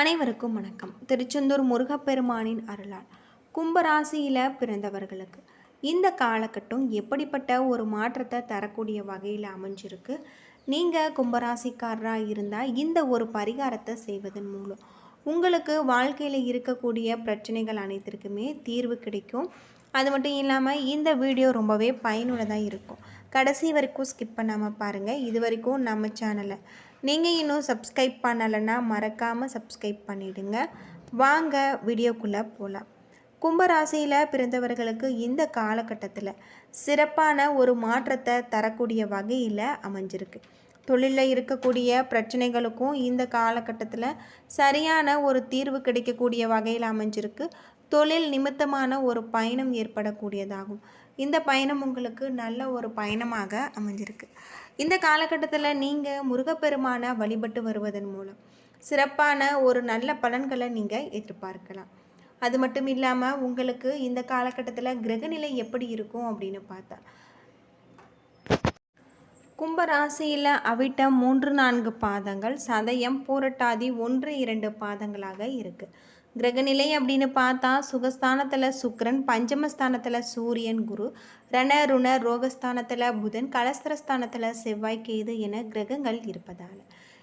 அனைவருக்கும் வணக்கம். திருச்செந்தூர் முருகப்பெருமானின் அருளால் கும்பராசியில் பிறந்தவர்களுக்கு இந்த காலகட்டம் எப்படிப்பட்ட ஒரு மாற்றத்தை தரக்கூடிய வகையில் அமைஞ்சிருக்கு? நீங்கள் கும்பராசிக்காரராக இருந்தால் இந்த ஒரு பரிகாரத்தை செய்வதன் மூலம் உங்களுக்கு வாழ்க்கையில் இருக்கக்கூடிய பிரச்சனைகள் அனைத்திற்குமே தீர்வு கிடைக்கும். அது மட்டும் இல்லாமல் இந்த வீடியோ ரொம்பவே பயனுள்ளதாக இருக்கும். கடைசி வரைக்கும் ஸ்கிப் பண்ணாமல் பாருங்கள் இது வரைக்கும் நம்ம சேனலை நீங்கள் இன்னும் சப்ஸ்கிரைப் பண்ணலைன்னா மறக்காமல் சப்ஸ்கிரைப் பண்ணிவிடுங்க வாங்க வீடியோக்குள்ளே போகலாம் கும்பராசியில் பிறந்தவர்களுக்கு இந்த காலகட்டத்தில் சிறப்பான ஒரு மாற்றத்தை தரக்கூடிய வகையில் அமைஞ்சிருக்கு. தொழிலில் இருக்கக்கூடிய பிரச்சனைகளுக்கும் இந்த காலகட்டத்தில் சரியான ஒரு தீர்வு கிடைக்கக்கூடிய வகையில் அமைஞ்சிருக்கு. தொழில் நிமித்தமான ஒரு பயணம் ஏற்படக்கூடியதாகும். இந்த பயணம் உங்களுக்கு நல்ல ஒரு பயணமாக அமைஞ்சிருக்கு. இந்த காலகட்டத்தில் நீங்கள் முருகப்பெருமானை வழிபட்டு வருவதன் மூலம் சிறப்பான ஒரு நல்ல பலன்களை நீங்கள் எதிர்பார்க்கலாம். அது மட்டும் இல்லாமல் உங்களுக்கு இந்த காலகட்டத்தில் கிரகநிலை எப்படி இருக்கும் அப்படின்னு பார்த்தா கும்பராசியில் அவிட்ட மூன்று நான்கு பாதங்கள் சதயம் பூரட்டாதி ஒன்று இரண்டு பாதங்களாக இருக்குது கிரகநிலை அப்படின்னு பார்த்தா சுகஸ்தானத்தில் சுக்ரன் பஞ்சமஸ்தானத்தில் சூரியன் குரு ரண ருண ரோகஸ்தானத்தில் புதன் கலஸ்திரஸ்தானத்தில் செவ்வாய் கேது என கிரகங்கள் இருப்பதால்.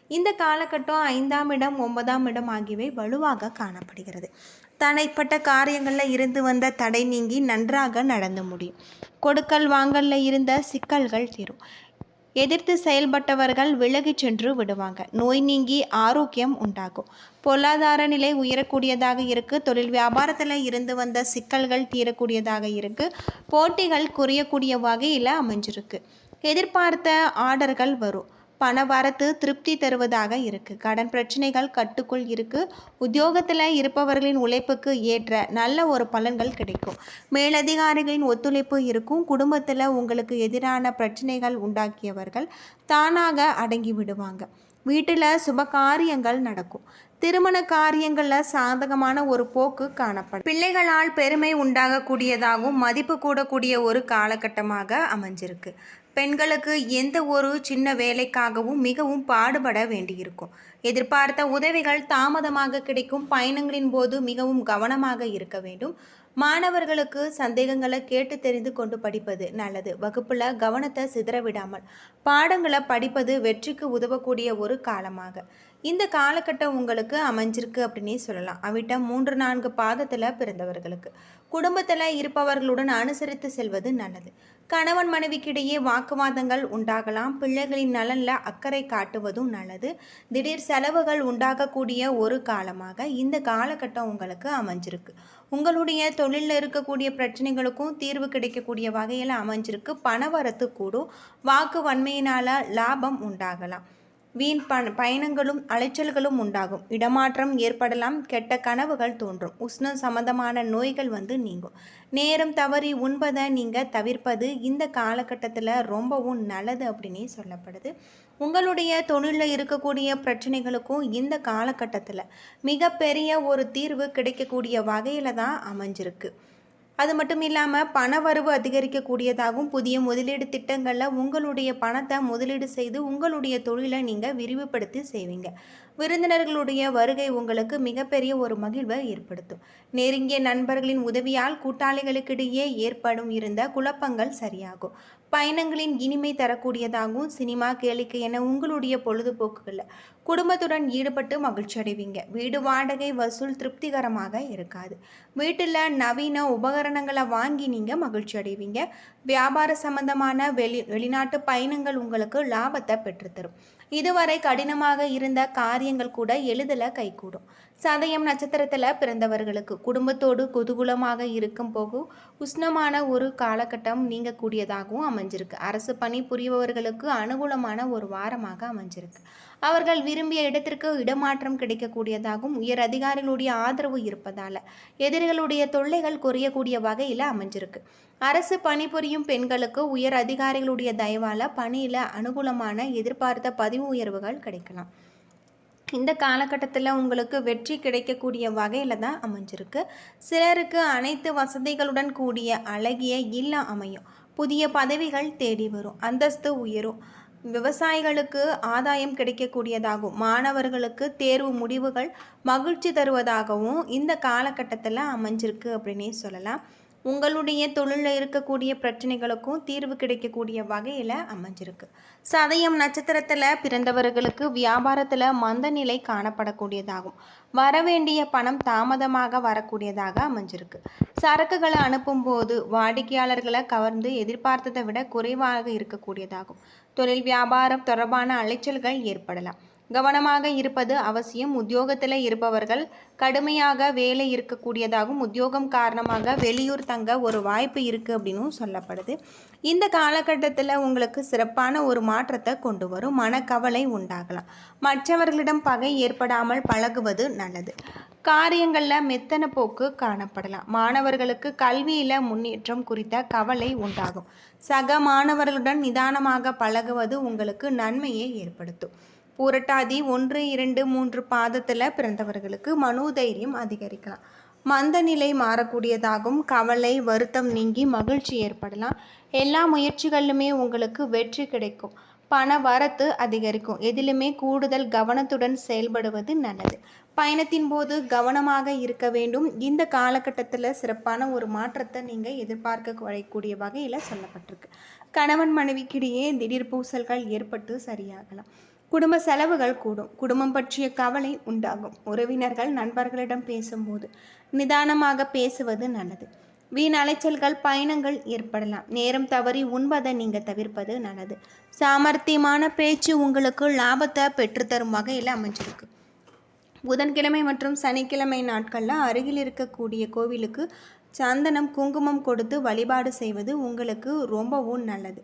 இந்த காலகட்டம் ஐந்தாம் இடம் ஒன்பதாம் இடம் ஆகியவை வலுவாக காணப்படுகிறது. தனிப்பட்ட காரியங்களில் இருந்து வந்த தடை நீங்கி நன்றாக நடந்து முடியும். கொடுக்கல் வாங்கல்ல இருந்த சிக்கல்கள் தீரும். எதிர்த்து செயல்பட்டவர்கள் விலகிச் சென்று விடுவாங்க. நோய் நீங்கி ஆரோக்கியம் உண்டாகும். பொருளாதார நிலை உயரக்கூடியதாக இருக்கு. தொழில் வியாபாரத்தில் இருந்து வந்த சிக்கல்கள் தீரக்கூடியதாக இருக்குது போட்டிகள் குறையக்கூடிய வகையில் அமைஞ்சிருக்கு. எதிர்பார்த்த ஆர்டர்கள் வரும். பண வரத்து திருப்தி தருவதாக இருக்கு. கடன் பிரச்சனைகள் கட்டுக்குள் இருக்குது உத்தியோகத்தில் இருப்பவர்களின் உழைப்புக்கு ஏற்ற நல்ல ஒரு பலன்கள் கிடைக்கும். மேலதிகாரிகளின் ஒத்துழைப்பு இருக்கும். குடும்பத்தில் உங்களுக்கு எதிரான பிரச்சனைகள் உண்டாக்கியவர்கள் தானாக அடங்கி விடுவாங்க. வீட்டில் சுப காரியங்கள் நடக்கும். திருமண காரியங்களில் சாதகமான ஒரு போக்கு காணப்படும். பிள்ளைகளால் பெருமை உண்டாகக்கூடியதாகவும் மதிப்பு கூடக்கூடிய ஒரு காலகட்டமாக அமைஞ்சிருக்கு. பெண்களுக்கு எந்த ஒரு சின்ன வேலைக்காகவும் மிகவும் பாடுபட வேண்டியிருக்கும். எதிர்பார்த்த உதவிகள் தாமதமாக கிடைக்கும். பயணங்களின் போது மிகவும் கவனமாக இருக்க வேண்டும். மாணவர்களுக்கு சந்தேகங்களை கேட்டு தெரிந்து கொண்டு படிப்பது நல்லது. வகுப்பில் கவனத்தை சிதற விடாமல் பாடங்களை படிப்பது வெற்றிக்கு உதவக்கூடிய ஒரு காலமாக. இந்த காலகட்டம் உங்களுக்கு அமைஞ்சிருக்கு அப்படின்னே சொல்லலாம். அவிட்ட மூன்று நான்கு பாதத்தில் பிறந்தவர்களுக்கு. குடும்பத்தில் இருப்பவர்களுடன் அனுசரித்து செல்வது நல்லது. கணவன் மனைவிக்கிடையே வாக்குவாதங்கள் உண்டாகலாம். பிள்ளைகளின் நலனில் அக்கறை காட்டுவதும் நல்லது. திடீர் செலவுகள் உண்டாகக்கூடிய ஒரு காலமாக இந்த காலகட்டம் உங்களுக்கு அமைஞ்சிருக்கு. உங்களுடைய தொழிலில் இருக்கக்கூடிய பிரச்சனைகளுக்கும் தீர்வு கிடைக்கக்கூடிய வகையில் அமைஞ்சிருக்கு. பணவரத்து கூடும். வாக்கு வன்மையினால் லாபம் உண்டாகலாம். வீண் பண பயணங்களும் அலைச்சல்களும் உண்டாகும். இடமாற்றம் ஏற்படலாம் கெட்ட கனவுகள் தோன்றும். உஷ்ணம் சம்பந்தமான நோய்கள் வந்து நீங்கும். நேரம் தவறி உண்பதை நீங்கள் தவிர்ப்பது இந்த காலகட்டத்தில் ரொம்பவும் நல்லது அப்படின்னே சொல்லப்படுது. உங்களுடைய தொழிலில் இருக்கக்கூடிய பிரச்சனைகளுக்கும் இந்த காலகட்டத்தில் மிகப்பெரிய ஒரு தீர்வு கிடைக்கக்கூடிய வகையில் தான் அமைஞ்சிருக்கு. அது மட்டும் இல்லாமல் பண வரவு அதிகரிக்கக்கூடியதாகவும் புதிய முதலீடு திட்டங்களில் உங்களுடைய பணத்தை முதலீடு செய்து உங்களுடைய தொழிலை நீங்கள் விரிவுபடுத்தி செய்வீங்க. விருந்தினர்களுடைய வருகை உங்களுக்கு மிகப்பெரிய ஒரு மகிழ்வை ஏற்படுத்தும். நெருங்கிய நண்பர்களின் உதவியால் கூட்டாளிகளுக்கிடையே ஏற்படும் இருந்த குழப்பங்கள் சரியாகும். பயணங்களின் இனிமை தரக்கூடியதாகவும் சினிமா கேளிக்கை என உங்களுடைய பொழுதுபோக்குகளில் குடும்பத்துடன் ஈடுபட்டு மகிழ்ச்சி அடைவீங்க. வீடு வாடகை வசூல் திருப்திகரமாக இருக்காது. வீட்டில் நவீன உபகரணங்களை வாங்கி நீங்கள் மகிழ்ச்சி அடைவீங்க. வியாபார சம்பந்தமான வெளி வெளிநாட்டு பயணங்கள் உங்களுக்கு லாபத்தை பெற்றுத்தரும். இதுவரை கடினமாக இருந்த காரியங்கள் கூட எளிதில் கைகூடும். சதயம் நட்சத்திரத்தில் பிறந்தவர்களுக்கு குடும்பத்தோடு குதூகுலமாக இருக்கும் போகு உஷ்ணமான ஒரு காலகட்டம் நீங்கக்கூடியதாகவும் அமைஞ்சிருக்கு. அரசு பணி புரிபவர்களுக்கு அனுகூலமான ஒரு வாரமாக அமைஞ்சிருக்கு. அவர்கள் விரும்பிய இடத்திற்கு இடமாற்றம் கிடைக்கக்கூடியதாகவும் உயர் அதிகாரிகளுடைய ஆதரவு இருப்பதால் எதிரிகளுடைய தொல்லைகள் குறையக்கூடிய வகையில் அமைஞ்சிருக்கு. அரசு பணிபுரியும் பெண்களுக்கு உயர் அதிகாரிகளுடைய தயவால் பணியில் அனுகூலமான எதிர்பார்த்த பதிவு உயர்வுகள் கிடைக்கலாம். இந்த காலகட்டத்தில் உங்களுக்கு வெற்றி கிடைக்கக்கூடிய வகையில் தான் அமைஞ்சிருக்கு. சிலருக்கு அனைத்து வசதிகளுடன் கூடிய அழகிய இல்லம் அமையும். புதிய பதவிகள் தேடி வரும் அந்தஸ்து உயரும். விவசாயிகளுக்கு ஆதாயம் கிடைக்கக்கூடியதாகும் மாணவர்களுக்கு தேர்வு முடிவுகள் மகிழ்ச்சி தருவதாகவும் இந்த காலகட்டத்தில் அமைஞ்சிருக்கு அப்படின்னே சொல்லலாம். உங்களுடைய தொழிலில் இருக்கக்கூடிய பிரச்சனைகளுக்கும் தீர்வு கிடைக்கக்கூடிய வகையில் அமைஞ்சிருக்கு. சதயம் நட்சத்திரத்தில் பிறந்தவர்களுக்கு வியாபாரத்தில் மந்த நிலை காணப்படக்கூடியதாகும். வரவேண்டிய பணம் தாமதமாக வரக்கூடியதாக அமைஞ்சிருக்கு. சரக்குகளை அனுப்பும்போது வாடிக்கையாளர்களை கவர்ந்து எதிர்பார்த்ததை விட குறைவாக இருக்கக்கூடியதாகும். தொழில் வியாபாரம் தொடர்பான அலைச்சல்கள் ஏற்படலாம். கவனமாக இருப்பது அவசியம். உத்தியோகத்தில் இருப்பவர்கள் கடுமையாக வேலை இருக்கக்கூடியதாகவும் உத்தியோகம் காரணமாக வெளியூர் தங்க ஒரு வாய்ப்பு இருக்குது அப்படின்னும் சொல்லப்படுது. இந்த காலகட்டத்தில் உங்களுக்கு சிறப்பான ஒரு மாற்றத்தை கொண்டு வரும். மனக்கவலை உண்டாகலாம். மற்றவர்களிடம் பகை ஏற்படாமல் பழகுவது நல்லது. காரியங்களில் மெத்தன போக்கு காணப்படலாம். மாணவர்களுக்கு கல்வியில் முன்னேற்றம் குறித்த கவலை உண்டாகும். சக மாணவர்களுடன் நிதானமாக பழகுவது உங்களுக்கு நன்மையை ஏற்படுத்தும். பூரட்டாதி ஒன்று இரண்டு மூன்று பாதத்தில் பிறந்தவர்களுக்கு மனோதைரியம் அதிகரிக்கலாம். மந்த நிலை மாறக்கூடியதாகவும் கவலை வருத்தம் நீங்கி மகிழ்ச்சி ஏற்படலாம். எல்லா முயற்சிகளிலுமே உங்களுக்கு வெற்றி கிடைக்கும். பண வரத்து அதிகரிக்கும். எதிலுமே கூடுதல் கவனத்துடன் செயல்படுவது நல்லது. பயணத்தின் போது கவனமாக இருக்க வேண்டும். இந்த காலகட்டத்தில் சிறப்பான ஒரு மாற்றத்தை நீங்கள் எதிர்பார்க்க வகையில் சொல்லப்பட்டிருக்கு. கணவன் மனைவிக்கிடையே திடீர் பூசல்கள் ஏற்பட்டு சரியாகலாம். குடும்ப செலவுகள் கூடும். குடும்பம் பற்றிய கவலை உண்டாகும். உறவினர்கள் நண்பர்களிடம் பேசும்போது நிதானமாக பேசுவது நல்லது. வீண் அலைச்சல்கள் பயணங்கள் ஏற்படலாம். நேரம் தவறி உண்பதை நீங்கள் தவிர்ப்பது நல்லது. சாமர்த்தியமான பேச்சு உங்களுக்கு லாபத்தை பெற்றுத்தரும் வகையில் அமைஞ்சிருக்கு. புதன்கிழமை மற்றும் சனிக்கிழமை நாட்களில் அருகில் இருக்கக்கூடிய கோவிலுக்கு சந்தனம் குங்குமம் கொடுத்து வழிபாடு செய்வது உங்களுக்கு ரொம்பவும் நல்லது.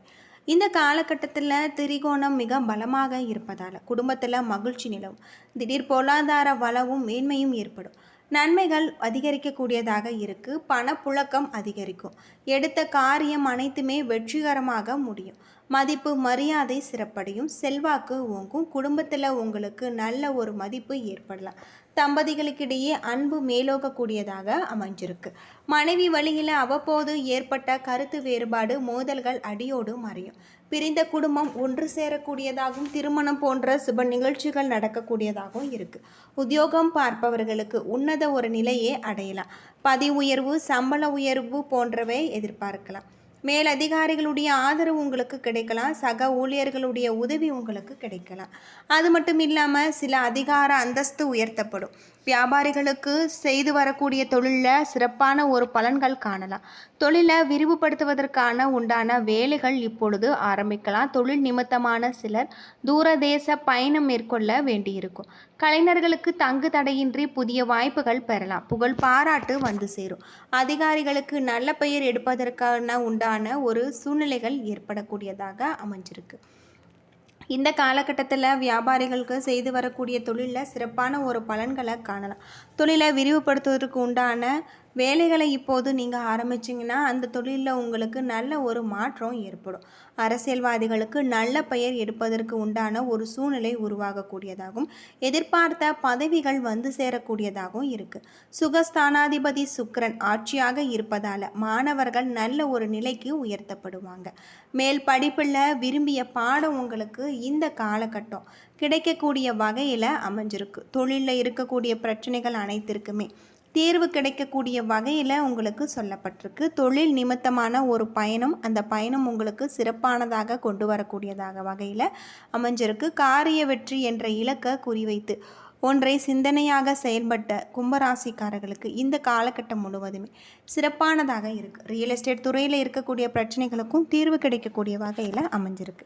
இந்த காலகட்டத்தில் திரிகோணம் மிக பலமாக இருப்பதால் குடும்பத்தில் மகிழ்ச்சி நிலவும். திடீர் பொருளாதார வளவும் மேன்மையும் ஏற்படும். நன்மைகள் அதிகரிக்கக்கூடியதாக இருக்கு பணப்புழக்கம் அதிகரிக்கும். எடுத்த காரியம் அனைத்துமே வெற்றிகரமாக முடியும். மதிப்பு மரியாதை சிறப்படையும் செல்வாக்கு ஓங்கும் குடும்பத்தில் உங்களுக்கு நல்ல ஒரு மதிப்பு ஏற்படலாம். தம்பதிகளுக்கிடையே அன்பு மேலோகக்கூடியதாக அமைஞ்சிருக்கு. மனைவி வழியில் அவ்வப்போது ஏற்பட்ட கருத்து வேறுபாடு மோதல்கள் அடியோடு மறையும். பிரிந்த குடும்பம் ஒன்று சேரக்கூடியதாகவும் திருமணம் போன்ற சுப நிகழ்ச்சிகள் நடக்கக்கூடியதாகவும் இருக்குது உத்தியோகம் பார்ப்பவர்களுக்கு உன்னத ஒரு நிலையே அடையலாம். பதி உயர்வு சம்பள உயர்வு போன்றவை எதிர்பார்க்கலாம். மேலதிகாரிகளுடைய ஆதரவு உங்களுக்கு கிடைக்கலாம் சக ஊழியர்களுடைய உதவி உங்களுக்கு கிடைக்கலாம். அது மட்டும் இல்லாமல் சில அதிகார அந்தஸ்து உயர்த்தப்படும். வியாபாரிகளுக்கு செய்து வரக்கூடிய தொழிலில் சிறப்பான ஒரு பலன்கள் காணலாம். தொழிலை விரிவுபடுத்துவதற்கான உண்டான வேலைகள் இப்பொழுது ஆரம்பிக்கலாம். தொழில் நிமித்தமான சிலர் தூரதேச பயணம் மேற்கொள்ள வேண்டியிருக்கும். கலைஞர்களுக்கு தங்கு தடையின்றி புதிய வாய்ப்புகள் பெறலாம். புகழ் பாராட்டு வந்து சேரும். அதிகாரிகளுக்கு நல்ல பெயர் எடுப்பதற்கான உண்டான ஒரு சூழ்நிலைகள் ஏற்படக்கூடியதாக அமைஞ்சிருக்கு. இந்த காலகட்டத்தில் வியாபாரிகளுக்கு செய்து வரக்கூடிய தொழிலில் சிறப்பான ஒரு பலன்களை காணலாம். தொழிலை விரிவுபடுத்துவதற்கு உண்டான வேலைகளை இப்போது நீங்கள் ஆரம்பிச்சிங்கன்னா அந்த தொழிலில் உங்களுக்கு நல்ல ஒரு மாற்றம் ஏற்படும். அரசியல்வாதிகளுக்கு நல்ல பெயர் எடுப்பதற்கு உண்டான ஒரு சூழ்நிலை உருவாகக்கூடியதாகவும் எதிர்பார்த்த பதவிகள் வந்து சேரக்கூடியதாகவும் இருக்குது சுகஸ்தானாதிபதி சுக்கரன் ஆட்சியாக இருப்பதால் மாணவர்கள் நல்ல ஒரு நிலைக்கு உயர்த்தப்படுவாங்க. மேல் படிப்பில் விரும்பிய பாடம் உங்களுக்கு இந்த காலகட்டம் கிடைக்கக்கூடிய வகையில் அமைஞ்சிருக்கு. தொழிலில் இருக்கக்கூடிய பிரச்சனைகள் அனைத்திற்குமே. தீர்வு கிடைக்கக்கூடிய வகையில் உங்களுக்கு சொல்லப்பட்டிருக்கு. தொழில் நிமித்தமான ஒரு பயணம் அந்த பயணம் உங்களுக்கு சிறப்பானதாக கொண்டு வரக்கூடியதாக வகையில் அமைஞ்சிருக்கு. காரிய வெற்றி என்ற இலக்கை குறிவைத்து ஒன்றை சிந்தனையாக செயல்பட்ட கும்பராசிக்காரர்களுக்கு இந்த காலகட்டம் முழுவதுமே சிறப்பானதாக இருக்குது ரியல் எஸ்டேட் துறையில் இருக்கக்கூடிய பிரச்சனைகளுக்கும் தீர்வு கிடைக்கக்கூடிய வகையில் அமைஞ்சிருக்கு.